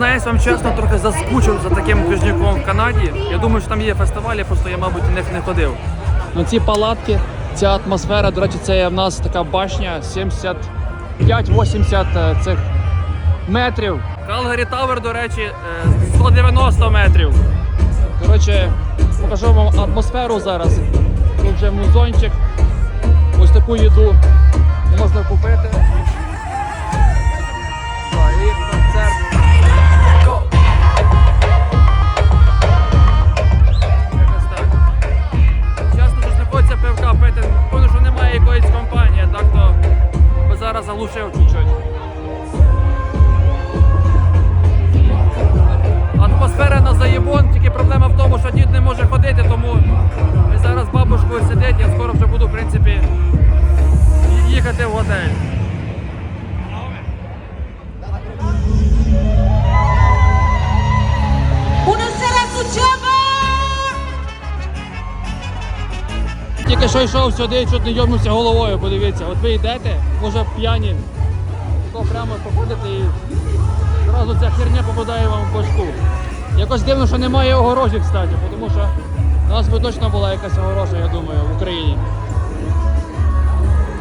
Признаюсь вам чесно, трохи заскучив за таким движняком в Канаді. Я думаю, що там є фестивалі, просто я, мабуть, на них не ходив. Ну ці палатки, ця атмосфера, до речі, це є в нас така башня 75-80 е, цих метрів. Калгарі Тавер, до речі, е, 190 метрів. Коротше, покажу вам атмосферу зараз. Тут вже музончик. Ось таку їду можна купити. Пивка тому що немає якоїсь компанії, так то зараз заглушив чуть-чуть. Атмосфера на заєбон, тільки проблема в тому, що дід не може ходити, тому зараз бабушкою сидить, я скоро вже буду, в принципі, їхати в готель. Тільки що йшов сюди, чуть не йомнувся головою, подивіться. От ви йдете, може п'яні, то прямо походите і одразу ця херня попадає вам в башку. Якось дивно, що немає огорожі, кстати, тому що у нас би точно була якась огорожа, я думаю, в Україні.